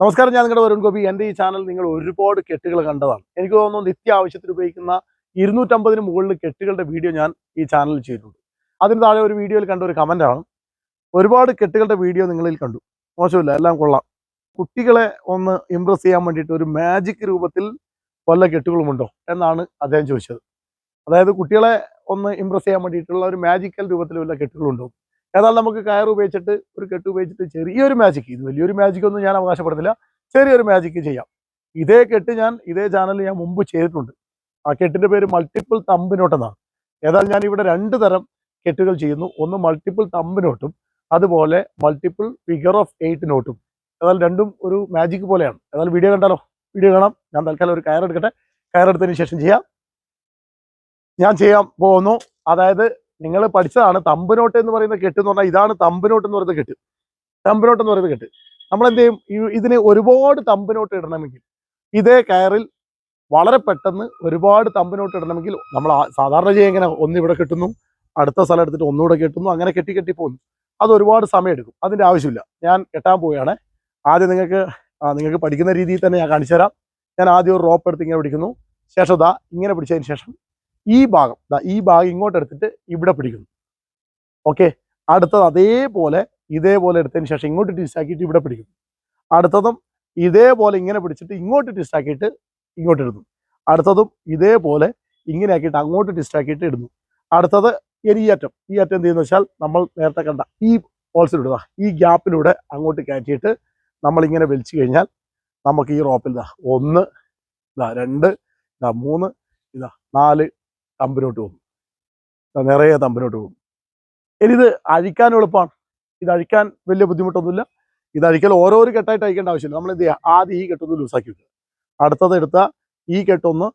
നമസ്കാരം ഞാൻ നിങ്ങളുടെ വരുൺ ഗോപി. എന്റെ ഈ ചാനൽ നിങ്ങൾ ഒരുപാട് കെട്ടുകൾ കണ്ടതാണ്. എനിക്ക് തോന്നുന്നു നിത്യ ആവശ്യത്തിന് ഉപയോഗിക്കുന്ന ഇരുന്നൂറ്റമ്പതിന് മുകളിൽ കെട്ടുകളുടെ വീഡിയോ ഞാൻ ഈ ചാനലിൽ ചെയ്തിട്ടുണ്ട്. അതിന് താഴെ ഒരു വീഡിയോയിൽ കണ്ട ഒരു കമന്റാണ് ഒരുപാട് കെട്ടുകളുടെ വീഡിയോ നിങ്ങളിൽ കണ്ടു. മോശമില്ല എല്ലാം കൊള്ളാം. കുട്ടികളെ ഒന്ന് ഇമ്പ്രസ് ചെയ്യാൻ വേണ്ടിയിട്ട് ഒരു മാജിക് രൂപത്തിൽ വല്ല കെട്ടുകളുമുണ്ടോ എന്നാണ് അദ്ദേഹം ചോദിച്ചത്. അതായത് കുട്ടികളെ ഒന്ന് ഇമ്പ്രസ് ചെയ്യാൻ വേണ്ടിയിട്ടുള്ള ഒരു മാജിക്കൽ രൂപത്തിൽ വല്ല കെട്ടുകളുണ്ടോ? എന്നാൽ നമുക്ക് കയർ ഉപയോഗിച്ചിട്ട് ഒരു കെട്ട് ഉപയോഗിച്ചിട്ട് ചെറിയൊരു മാജിക് ഇത് വലിയൊരു മാജിക് ഒന്നും ഞാൻ അവകാശപ്പെടുന്നില്ല. ചെറിയൊരു മാജിക് ചെയ്യാം. ഇതേ കെട്ട് ഞാൻ ഇതേ ചാനലിൽ ഞാൻ മുമ്പ് ചെയ്തിട്ടുണ്ട്. ആ കെട്ടിന്റെ പേര് മൾട്ടിപ്പിൾ തമ്പിനോട്ടെന്നാണ് ഏതായാലും ഞാൻ ഇവിടെ രണ്ട് തരം കെട്ടുകൾ ചെയ്യുന്നു. ഒന്ന് മൾട്ടിപ്പിൾ തമ്പിനോട്ടും അതുപോലെ മൾട്ടിപ്പിൾ ഫിഗർ ഓഫ് എയ്റ്റ് നോട്ടും ഏതായാലും രണ്ടും ഒരു മാജിക് പോലെയാണ്. ഏതായാലും വീഡിയോ കണ്ടാലോ? വീഡിയോ കാണാം. ഞാൻ തൽക്കാലം ഒരു കയറെടുക്കട്ടെ കയറെടുത്തതിന് ശേഷം ചെയ്യാം. ഞാൻ ചെയ്യാൻ പോകുന്നു. അതായത് നിങ്ങൾ പഠിച്ചതാണ് തമ്പനോട്ട് എന്ന് പറയുന്ന കെട്ട് എന്ന് പറഞ്ഞാൽ ഇതാണ് തമ്പനോട്ട് എന്ന് പറയുന്ന കെട്ട്. തമ്പനോട്ട് എന്ന് പറയുന്ന കെട്ട്. നമ്മൾ എന്ത് ചെയ്യും ഇതിന് ഒരുപാട് തമ്പനോട്ട് ഇടണമെങ്കിൽ ഇതേ കയറിൽ വളരെ പെട്ടെന്ന് ഒരുപാട് തമ്പനോട്ട് ഇടണമെങ്കിൽ നമ്മൾ സാധാരണ ചെയ്യുക ഒന്ന് ഇവിടെ കെട്ടുന്നു അടുത്ത സ്ഥലം എടുത്തിട്ട് ഒന്നുകൂടെ കെട്ടുന്നു അങ്ങനെ കെട്ടി കെട്ടി പോകുന്നു. അത് ഒരുപാട് സമയം എടുക്കും. അതിന്റെ ആവശ്യമില്ല. ഞാൻ കെട്ടാൻ പോവുകയാണ് ആദ്യം നിങ്ങൾക്ക് നിങ്ങൾക്ക് പഠിക്കുന്ന രീതിയിൽ തന്നെ ഞാൻ കാണിച്ചു തരാം. ഞാൻ ആദ്യം ഒരു റോപ്പ് എടുത്ത് ഇങ്ങനെ പിടിക്കുന്നു. ശേഷം ദാ ഇങ്ങനെ പിടിച്ചതിന് ശേഷം ഈ ഭാഗം ഈ ഭാഗം ഇങ്ങോട്ട് എടുത്തിട്ട് ഇവിടെ പിടിക്കുന്നു. ഓക്കെ അടുത്തത് അതേപോലെ ഇതേപോലെ എടുത്തതിന് ശേഷം ഇങ്ങോട്ട് ട്വിസ്റ്റാക്കിയിട്ട് ഇവിടെ പിടിക്കുന്നു. അടുത്തതും ഇതേപോലെ ഇങ്ങനെ പിടിച്ചിട്ട് ഇങ്ങോട്ട് ട്വിസ്റ്റാക്കിയിട്ട് ഇങ്ങോട്ട് ഇടുന്നു. അടുത്തതും ഇതേപോലെ ഇങ്ങനെ ആക്കിയിട്ട് അങ്ങോട്ട് ട്വിസ്റ്റാക്കിയിട്ട് ഇടുന്നു. അടുത്തത് ഇനി ഈ അറ്റം. ഈ അറ്റം എന്ത് വെച്ചാൽ നമ്മൾ നേരത്തെ കണ്ട ഈ ഹോൾസിലൂടെ ദാ ഈ ഗ്യാപ്പിലൂടെ അങ്ങോട്ട് കയറ്റിയിട്ട് നമ്മൾ ഇങ്ങനെ വലിച്ചു കഴിഞ്ഞാൽ നമുക്ക് ഈ റോപ്പിൽ ഇതാ ഒന്ന് ഇതാ രണ്ട് ഇതാ മൂന്ന് ഇതാ നാല് തമ്പിനോട്ട് പോകും. നിറയെ തമ്പിനോട്ട് പോകും. ഇനി ഇത് അഴിക്കാൻ എളുപ്പമാണ്. ഇത് അഴിക്കാൻ വലിയ ബുദ്ധിമുട്ടൊന്നുമില്ല. ഇത് അഴിക്കൽ ഓരോരോ കെട്ടായിട്ട് അഴിക്കേണ്ട ആവശ്യമില്ല. നമ്മൾ എന്ത് ചെയ്യുക? ആദ്യം ഈ കെട്ടൊന്ന് ലൂസാക്കി വെക്കുക. അടുത്തത് എടുത്ത ഈ കെട്ടൊന്ന്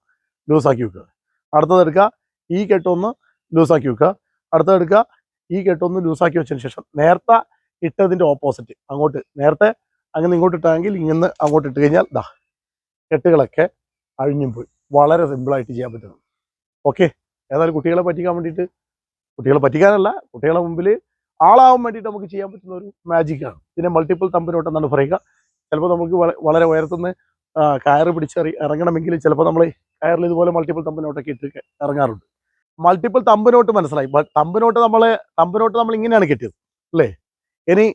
ലൂസാക്കി വെക്കുക. അടുത്തത് എടുക്കുക ഈ കെട്ടൊന്ന് ലൂസാക്കി വെക്കുക. അടുത്തത് എടുക്കുക ഈ കെട്ടൊന്ന് ലൂസാക്കി വെച്ചതിന് ശേഷം നേരത്തെ ഇട്ടതിന്റെ ഓപ്പോസിറ്റ് അങ്ങോട്ട് നേരത്തെ അങ്ങനെ ഇങ്ങോട്ട് ഇട്ടാണെങ്കിൽ ഇങ്ങനെ അങ്ങോട്ട് ഇട്ട് കഴിഞ്ഞാൽ ദാ കെട്ടുകളൊക്കെ അഴിഞ്ഞും പോയി. വളരെ സിമ്പിളായിട്ട് ചെയ്യാൻ പറ്റുന്നു ഓക്കെ ഏതായാലും കുട്ടികളെ പറ്റിക്കാൻ വേണ്ടിയിട്ട് കുട്ടികളെ പറ്റിക്കാനല്ല കുട്ടികളെ മുമ്പിൽ ആളാവാൻ വേണ്ടിയിട്ട് നമുക്ക് ചെയ്യാൻ പറ്റുന്ന ഒരു മാജിക്കാണ് ഇതിനെ മൾട്ടിപ്പിൾ തമ്പിനോട്ടം എന്നാണ് പറയുക. ചിലപ്പോൾ നമുക്ക് വളരെ ഉയർത്തുന്ന കയറ് പിടിച്ചറി ഇറങ്ങണമെങ്കിൽ ചിലപ്പോൾ നമ്മൾ കയറിൽ ഇതുപോലെ മൾട്ടിപ്പിൾ തമ്പിനോട്ടൊക്കെ ഇട്ട് ഇറങ്ങാറുണ്ട്. മൾട്ടിപ്പിൾ തമ്പിനോട്ട് മനസ്സിലായി. തമ്പിനോട്ട് നമ്മളെ തമ്പിനോട്ട് നമ്മൾ ഇങ്ങനെയാണ് കിട്ടിയത്. അല്ലേ? ഇനി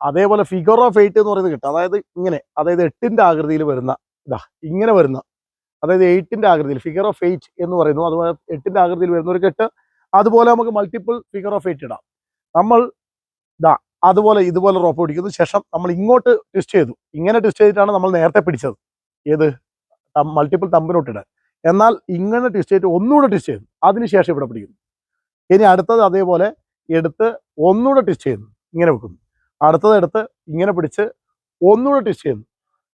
അതേപോലെ ഫിഗർ ഓഫ് എയ്റ്റ് എന്ന് പറയുന്നത് കിട്ടും. അതായത് ഇങ്ങനെ അതായത് എട്ടിന്റെ ആകൃതിയിൽ വരുന്ന ഇതാ ഇങ്ങനെ വരുന്ന അതായത് എയ്റ്റിന്റെ ആകൃതിയിൽ ഫിഗർ ഓഫ് എയ്റ്റ് എന്ന് പറയുന്നു. അതുപോലെ എട്ടിന്റെ ആകൃതിയിൽ വരുന്ന ഒരു കെട്ട്. അതുപോലെ നമുക്ക് മൾട്ടിപ്പിൾ ഫിഗർ ഓഫ് എയ്റ്റ് ഇടാം. നമ്മൾ ഇതാ അതുപോലെ ഇതുപോലെ റോപ്പ് പിടിക്കുന്നു. ശേഷം നമ്മൾ ഇങ്ങോട്ട് ട്വിസ്റ്റ് ചെയ്തു. ഇങ്ങനെ ട്വിസ്റ്റ് ചെയ്തിട്ടാണ് നമ്മൾ നേരത്തെ പിടിച്ചത്. ഏത്? മൾട്ടിപ്പിൾ തമ്പിനോട്ട് ഇടാൻ എന്നാൽ ഇങ്ങനെ ട്വിസ്റ്റ് ചെയ്തിട്ട് ഒന്നുകൂടെ ട്വിസ്റ്റ് ചെയ്തു അതിനുശേഷം ഇവിടെ പിടിക്കുന്നു. ഇനി അടുത്തത് അതേപോലെ എടുത്ത് ഒന്നുകൂടെ ട്വിസ്റ്റ് ചെയ്യുന്നു. ഇങ്ങനെ വെക്കുന്നു. അടുത്തത് എടുത്ത് ഇങ്ങനെ പിടിച്ച് ഒന്നുകൂടെ ട്വിസ്റ്റ് ചെയ്യുന്നു.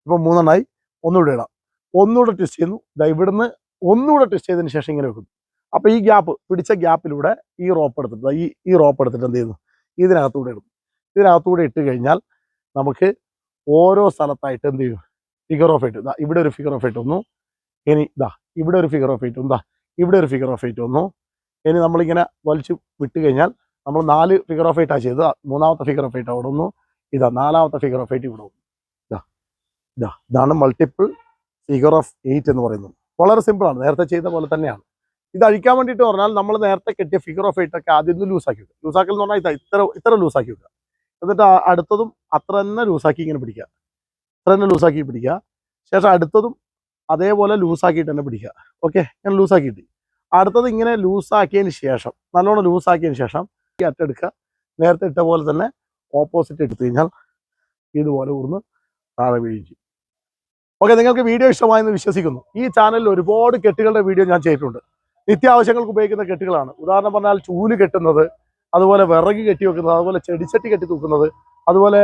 ഇപ്പം മൂന്നെണ്ണായി. ഒന്നുകൂടെ ഇടാം. ഒന്നുകൂടെ ടെസ്റ്റ് ചെയ്യുന്നു. ദാ ഇവിടുന്ന് ഒന്നുകൂടെ ടെസ്റ്റ് ചെയ്തതിന് ശേഷം ഇങ്ങനെ വെക്കുന്നു. അപ്പൊ ഈ ഗ്യാപ്പ് പിടിച്ച ഗ്യാപ്പിലൂടെ ഈ റോപ്പ് എടുത്തിട്ട് ഈ ഈ റോപ്പ് എടുത്തിട്ട് എന്ത് ചെയ്യുന്നു? ഇതിനകത്തൂടെ ഇടും ഇതിനകത്തൂടെ ഇട്ട് കഴിഞ്ഞാൽ നമുക്ക് ഓരോ സ്ഥലത്തായിട്ട് എന്ത് ചെയ്യും? ഫിഗർ ഓഫ് എയ്റ്റ് ദാ ഇവിടെ ഒരു ഫിഗർ ഓഫ് എയ്റ്റ് വന്നു. ഇനി ഇതാ ഇവിടെ ഒരു ഫിഗർ ഓഫ് എയ്റ്റ് വന്നു. ഇവിടെ ഒരു ഫിഗർ ഓഫ് എയ്റ്റ് വന്നു. ഇനി നമ്മളിങ്ങനെ വലിച്ചു വിട്ട് കഴിഞ്ഞാൽ നമ്മൾ നാല് ഫിഗർ ഓഫ് എയ്റ്റ് ആ ചെയ്തത്. മൂന്നാമത്തെ ഫിഗർ ഓഫ് എയ്റ്റ് അവിടെ വന്നു. ഇതാ നാലാമത്തെ ഫിഗർ ഓഫ് എയ്റ്റ് ഇവിടെ വന്നു. ഇതാ ഇതാ ഇതാണ് മൾട്ടിപ്പിൾ ഫിഗർ ഓഫ് എയ്റ്റ് എന്ന് പറയുന്നത്. വളരെ സിമ്പിളാണ് നേരത്തെ ചെയ്ത പോലെ തന്നെയാണ്. ഇത് അഴിക്കാൻ വേണ്ടിയിട്ട് പറഞ്ഞാൽ നമ്മൾ നേരത്തെ കെട്ടിയ ഫിഗർ ഓഫ് എയ്റ്റ് ഒക്കെ ആദ്യം ഒന്ന് ലൂസാക്കി വിടുക ലൂസാക്കൽ എന്ന് പറഞ്ഞാൽ ഇതാ ഇത്ര ഇത്ര ലൂസാക്കി വിടുക എന്നിട്ട് അടുത്തതും അത്ര തന്നെ ലൂസാക്കി ഇങ്ങനെ പിടിക്കുക. അത്ര തന്നെ ലൂസാക്കി പിടിക്കുക. ശേഷം അടുത്തതും അതേപോലെ ലൂസാക്കിയിട്ട് തന്നെ പിടിക്കുക. ഓക്കെ ഞാൻ ലൂസാക്കിയിട്ട് അടുത്തത് ഇങ്ങനെ ലൂസാക്കിയതിന് ശേഷം നല്ലോണം ലൂസാക്കിയതിന് ശേഷം ഈ അറ്റെടുക്കുക നേരത്തെ ഇട്ട പോലെ തന്നെ ഓപ്പോസിറ്റ് എടുത്തു കഴിഞ്ഞാൽ ഇതുപോലെ ഊർന്ന് താഴെ വീഴ്ച ഓക്കെ നിങ്ങൾക്ക് വീഡിയോ ഇഷ്ടമായെന്ന് വിശ്വസിക്കുന്നു. ഈ ചാനലിൽ ഒരുപാട് കെട്ടുകളുടെ വീഡിയോ ഞാൻ ചെയ്തിട്ടുണ്ട്. നിത്യാവശ്യങ്ങൾക്ക് ഉപയോഗിക്കുന്ന കെട്ടുകളാണ്. ഉദാഹരണം പറഞ്ഞാൽ ചൂൽ കെട്ടുന്നത് അതുപോലെ വിറക് കെട്ടി വെക്കുന്നത് അതുപോലെ ചെടിച്ചട്ടി കെട്ടി തൂക്കുന്നത് അതുപോലെ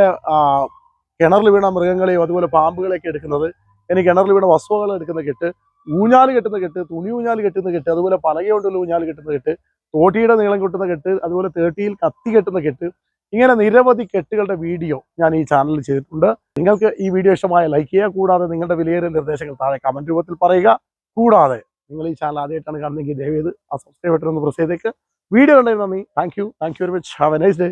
കിണറിൽ വീണ മൃഗങ്ങളെയും അതുപോലെ പാമ്പുകളെയൊക്കെ എടുക്കുന്നത് ഇനി കിണറിൽ വീണ വസ്തുവകൾ എടുക്കുന്ന കെട്ട് ഊഞ്ഞാൽ കെട്ടുന്ന കെട്ട് തുണി ഊഞ്ഞാൽ കെട്ടുന്ന കെട്ട് അതുപോലെ പലകൊണ്ടുള്ള ഊഞ്ഞാൽ കെട്ടുന്ന കെട്ട് തോട്ടിയുടെ നീളം കെട്ടുന്ന കെട്ട് അതുപോലെ തേട്ടിയിൽ കത്തി കെട്ടുന്ന കെട്ട് ഇങ്ങനെ നിരവധി കെട്ടുകളുടെ വീഡിയോ ഞാൻ ഈ ചാനലിൽ ചെയ്തിട്ടുണ്ട്. നിങ്ങൾക്ക് ഈ വീഡിയോ ഇഷ്ടമായ ലൈക്ക് ചെയ്യുക കൂടാതെ നിങ്ങളുടെ വിലയേറിയ നിർദ്ദേശങ്ങൾ താഴെ കമന്റ് രൂപത്തിൽ പറയുക. കൂടാതെ നിങ്ങൾ ഈ ചാനൽ ആദ്യമായിട്ടാണ് കാണുന്നതെങ്കിൽ ദയവേത് ആ സബ്സ്ക്രൈബ് ബട്ടൺ ഒന്ന് പ്രസ് ചെയ്തേക്ക്. വീഡിയോ കണ്ടതിന് നന്ദി. Thank you thank you very much have a nice day